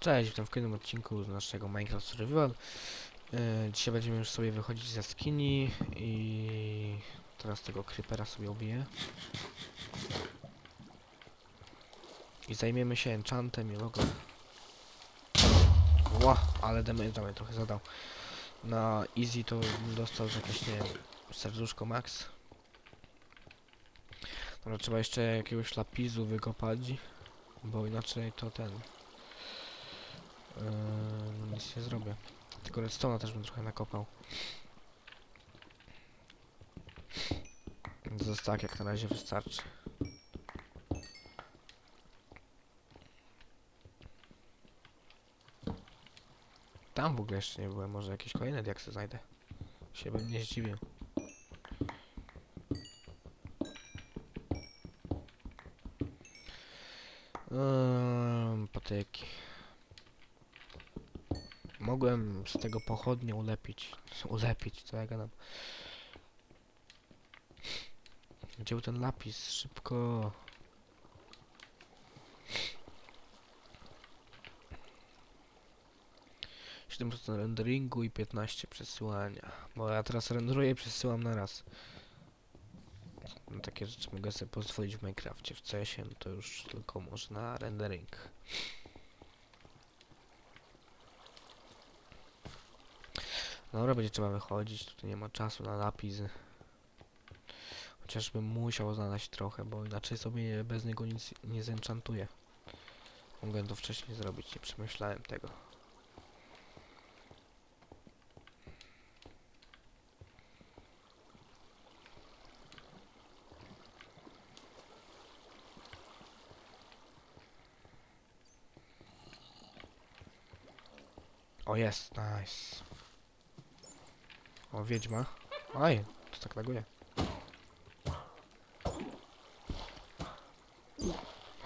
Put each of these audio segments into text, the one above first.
Cześć, witam w kolejnym odcinku z naszego Minecraft Survival. E, dzisiaj będziemy już sobie wychodzić ze skini i teraz tego creepera sobie ubiję. I zajmiemy się enchantem i ogóle. Ła, ale damage trochę zadał. Na easy to dostał jakieś, nie serduszko max. Dobra, trzeba jeszcze jakiegoś lapisu wykopać, bo inaczej to ten... Yy, nic nie zrobię. Tylko redstone'a też bym trochę nakopał. To tak jak na razie wystarczy. Tam w ogóle jeszcze nie byłem, może jakieś kolejne diaksy znajdę. Się bym nie zdziwił. Ehm, patyki. Mogłem z tego pochodnie ulepić. Ulepić, co ja gadam. Gdzie był ten lapis? Szybko. Procent renderingu i 15 przesyłania. Bo ja teraz renderuję i przesyłam na raz. No, takie rzeczy mogę sobie pozwolić w Minecrafcie. W CS-ie no to już tylko można rendering. Dobra, będzie trzeba wychodzić, tutaj nie ma czasu na napis. Chociażbym musiał znaleźć trochę, bo inaczej sobie bez niego nic nie zenchantuję. Mogłem to wcześniej zrobić, nie przemyślałem tego. O jest, nice. O, wiedźma. Aj, to tak laguje.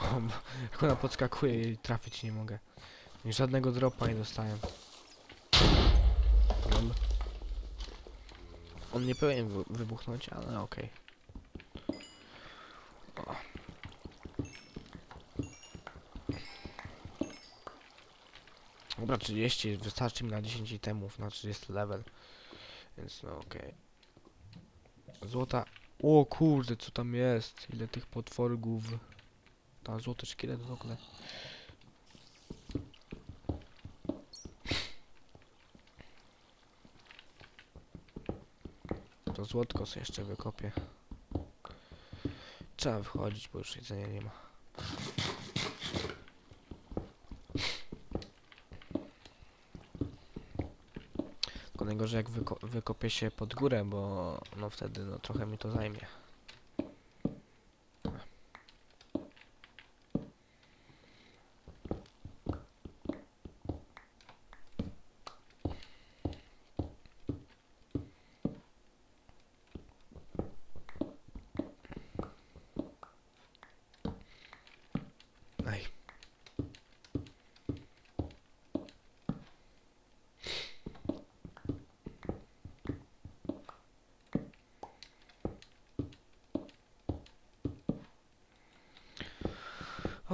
O, jak ona podskakuje i trafić nie mogę. Żadnego dropa nie dostałem. On nie powinien wy wybuchnąć, ale okej. O. Dobra, 30, wystarczy mi na 10 itemów, na 30 level. Więc no okej. Złota. O kurde, co tam jest? Ile tych potworgów. Tam złoty szkielet w ogóle. To złotko sobie jeszcze wykopię. Trzeba wychodzić, bo już jedzenia nie ma. Tylko najgorzej jak wyko wykopię się pod górę, bo no wtedy no trochę mi to zajmie. Aj.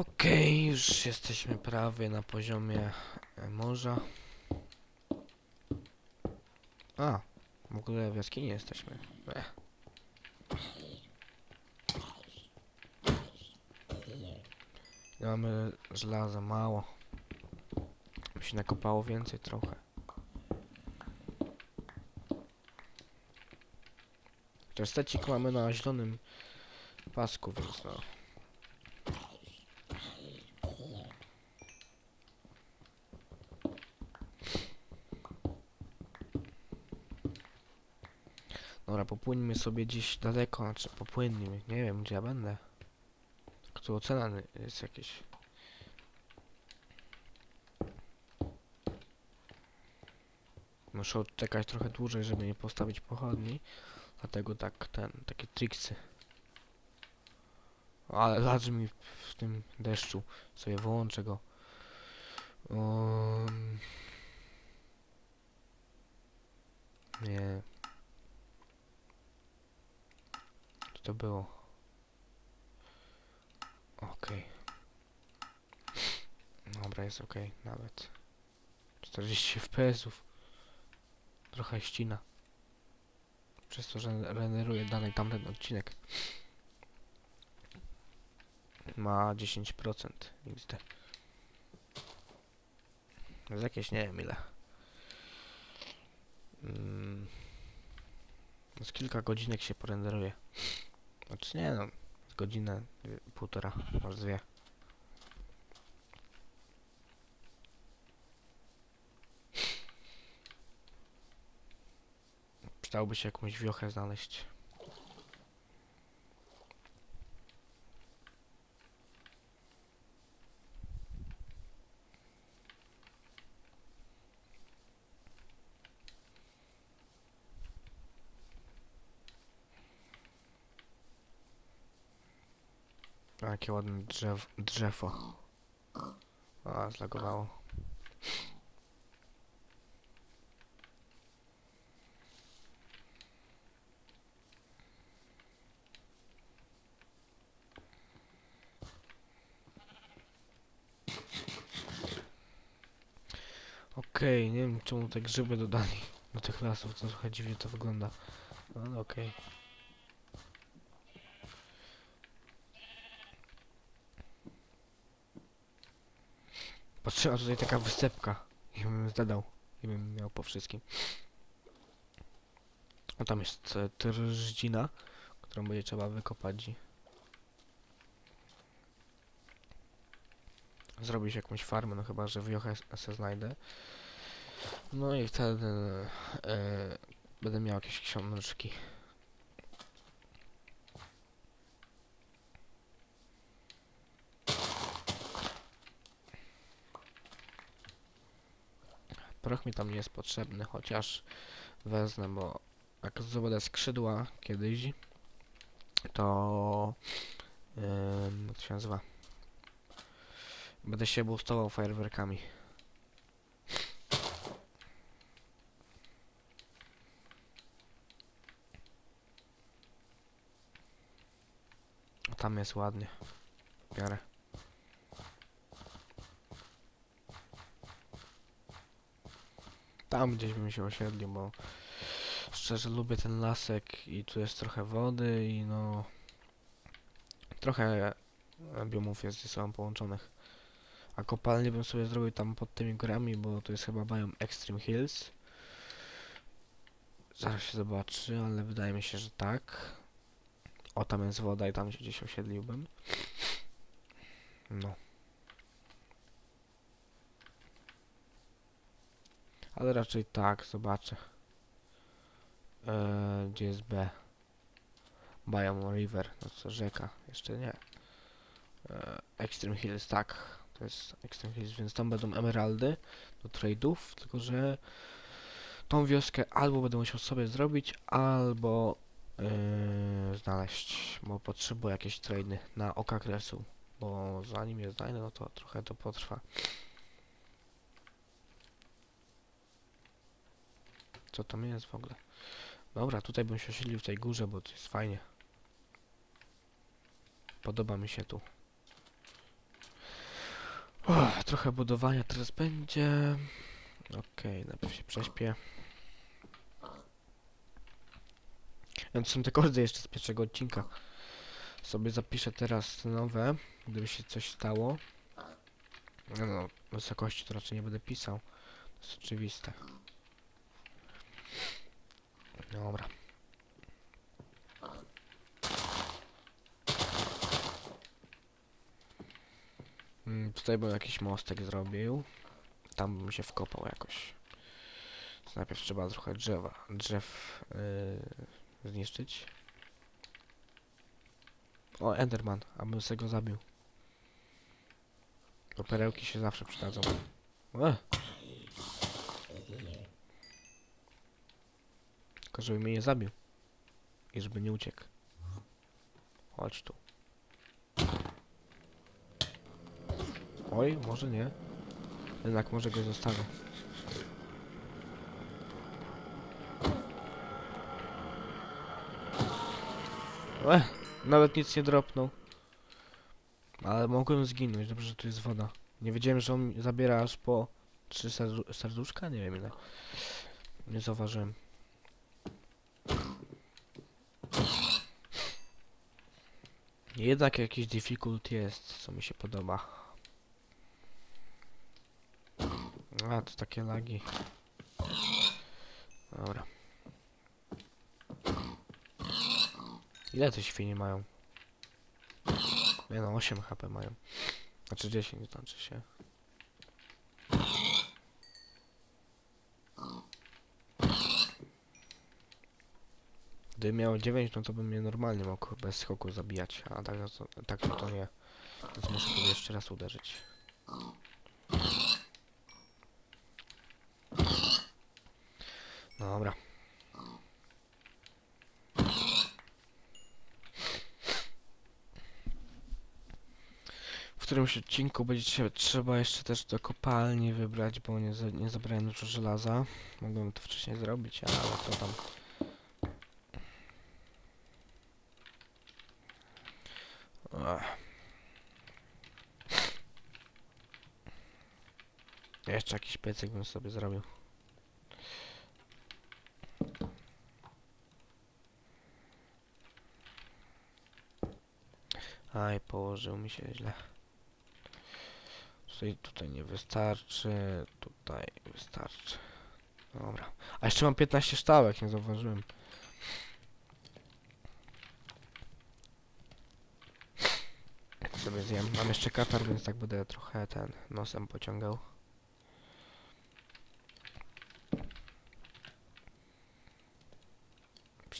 Okej, już jesteśmy prawie na poziomie e, morza. A, w ogóle w jaskini jesteśmy. Ech. Mamy żelaza mało. By się nakopało więcej trochę. Chociaż stecik mamy na zielonym pasku, więc no. Dobra, popłyńmy sobie gdzieś daleko, znaczy popłyńmy, nie wiem gdzie ja będę. Tu ocena jest jakieś. Muszę odczekać trochę dłużej, żeby nie postawić pochodni. Dlatego tak, ten, takie triksy. Ale ladży mi w tym deszczu. Sobie wyłączę go. Um... Nie. Co to było? Okej. Dobra, jest ok, nawet. 40 FPS-ów. Trochę ścina. Przez to, że generuje dalej tamten odcinek. Ma 10% XD. Jest jakieś, nie wiem ile. Mm. Z kilka godzinek się porenderuje. Znaczy nie no, godzinę, dwie- półtora, może dwie. Przydałoby się jakąś wiochę znaleźć. Jakie ładne drzew, drzewo. A, zlagowało. Okej, nie wiem czemu te grzyby dodali do tych lasów, to trochę dziwnie to wygląda. No, okej. Patrzyła tutaj taka wysepka. I bym zadał. I bym miał po wszystkim. A tam jest e, trżdzina, którą będzie trzeba wykopać. Zrobić jakąś farmę, no chyba, że wiochę s- se znajdę. No i wtedy e, będę miał jakieś książki. Proch mi tam nie jest potrzebny, chociaż wezmę, bo jak zdobędę skrzydła kiedyś, to to się nazywa? Będę się boostował fajerwerkami. Tam jest ładnie. Biorę. Tam gdzieś bym się osiedlił, bo szczerze lubię ten lasek i tu jest trochę wody i no trochę biomów jest ze sobą połączonych. A kopalnię bym sobie zrobił tam pod tymi górami, bo to jest chyba biom Extreme Hills. Zaraz się zobaczy, ale wydaje mi się, że tak. O, tam jest woda i tam się gdzieś osiedliłbym. No. Ale raczej tak, zobaczę. Eee, gdzie jest B? Biome River, no co rzeka, jeszcze nie. Eee, Extreme Hills, tak, to jest Extreme Hills, więc tam będą emeraldy do trade'ów, tylko że tą wioskę albo będę musiał sobie zrobić, albo eee, znaleźć, bo potrzebuję jakieś trade'y na oka kresu, bo zanim je znajdę, no to trochę to potrwa. Co tam jest w ogóle? Dobra, tutaj bym się osiedlił w tej górze, bo to jest fajnie. Podoba mi się tu. Uff, trochę budowania teraz będzie. Okej, najpierw się prześpię. Więc są te kordy jeszcze z pierwszego odcinka. Sobie zapiszę teraz nowe, gdyby się coś stało. No wysokości to raczej nie będę pisał. To jest oczywiste. Dobra. Mm, tutaj bym jakiś mostek zrobił. Tam bym się wkopał jakoś. To najpierw trzeba trochę drzewa, drzew yy, zniszczyć. O, Enderman, abym sobie go zabił. Bo perełki się zawsze przydadzą. E. Tylko żeby mnie nie zabił. I żeby nie uciekł. Chodź tu. Oj, może nie. Jednak może go zostawię. Ech, nawet nic nie dropnął. Ale mogłem zginąć, dobrze, że tu jest woda. Nie wiedziałem, że on zabiera aż po trzy serdu- serduszka? Nie wiem ile. Nie zauważyłem. Jednak jakiś difficult jest, co mi się podoba. A, to takie lagi. Dobra. Ile te świnie mają? Nie no, 8 HP mają. Znaczy 10 znaczy się. Gdybym miał 9, no to bym mnie normalnie mógł bez skoku zabijać, a tak, no to, tak no to nie. Więc muszę tu jeszcze raz uderzyć. Dobra. W którymś odcinku będzie trze- trzeba jeszcze też do kopalni wybrać, bo nie, nie zabrałem dużo żelaza. Mogłem to wcześniej zrobić, ale to tam. Jeszcze jakiś piecyk bym sobie zrobił. Aj, położył mi się źle. Tutaj, tutaj nie wystarczy, tutaj wystarczy. Dobra. A jeszcze mam 15 ształek, nie zauważyłem. Sobie zjem. Mam jeszcze katar, więc tak będę trochę ten nosem pociągał.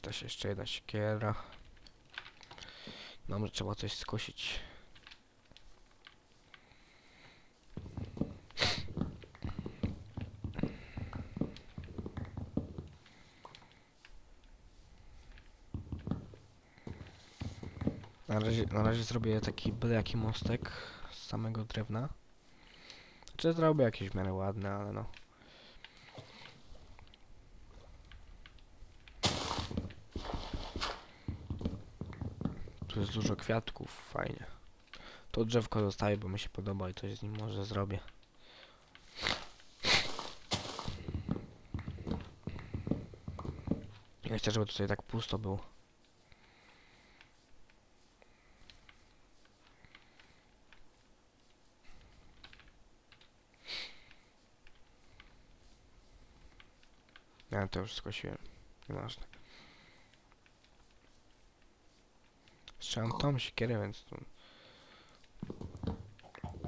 Przyda się jeszcze jedna siekiera. Mam, że trzeba coś skosić. Na razie, na razie zrobię taki byle jaki mostek z samego drewna. Czy zrobię jakieś w miarę ładne, ale no. Jest dużo kwiatków, fajnie. To drzewko zostaje, bo mi się podoba i coś z nim może zrobię. Nie chcę, żeby tutaj tak pusto było. Ja to już skosiłem. Nieważne. Jeszcze mam tą siekierę, więc tu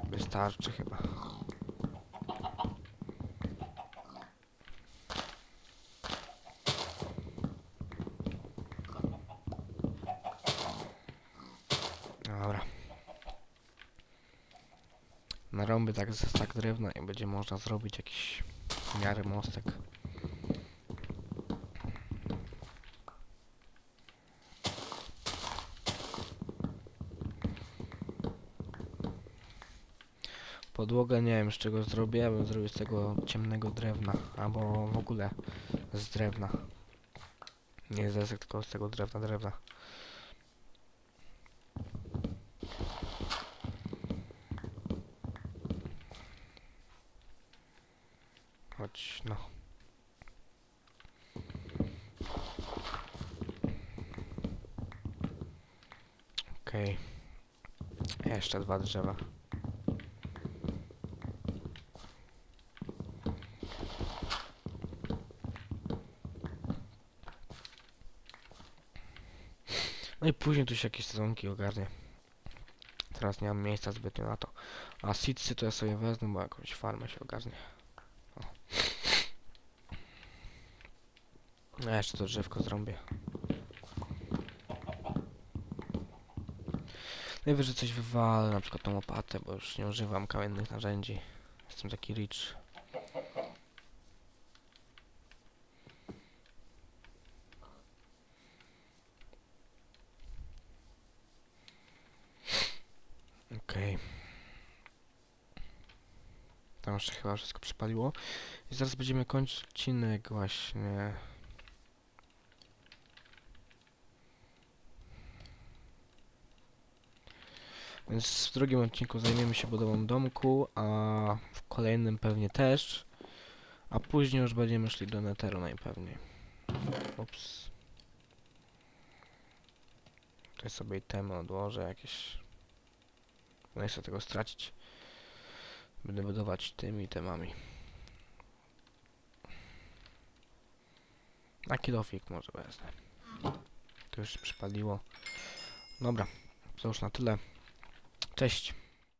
wystarczy chyba. Dobra. Narąby tak ze stak drewna i będzie można zrobić jakiś w miarę mostek. Podłogę nie wiem z czego zrobię, ja bym zrobił z tego ciemnego drewna, albo w ogóle z drewna. Nie z desek, tylko z tego drewna, drewna. Chodź, no. Okej. Jeszcze dwa drzewa. No i później tu się jakieś sezonki ogarnie. Teraz nie mam miejsca zbytnio na to. A seedsy to ja sobie wezmę, bo jakąś farmę się ogarnie. O. A jeszcze to drzewko zrobię. Najwyżej coś wywalę, na przykład tą łopatę, bo już nie używam kamiennych narzędzi. Jestem taki rich. Okej. Tam jeszcze chyba wszystko przypaliło. I zaraz będziemy kończyć odcinek właśnie. Więc w drugim odcinku zajmiemy się budową domku, a w kolejnym pewnie też. A później już będziemy szli do Netheru najpewniej. Ups. Tutaj sobie itemy odłożę jakieś. Nie chcę tego stracić. Będę budować tymi temami. A kilofik może wezmę. To już przypaliło. Dobra, to już na tyle. Cześć.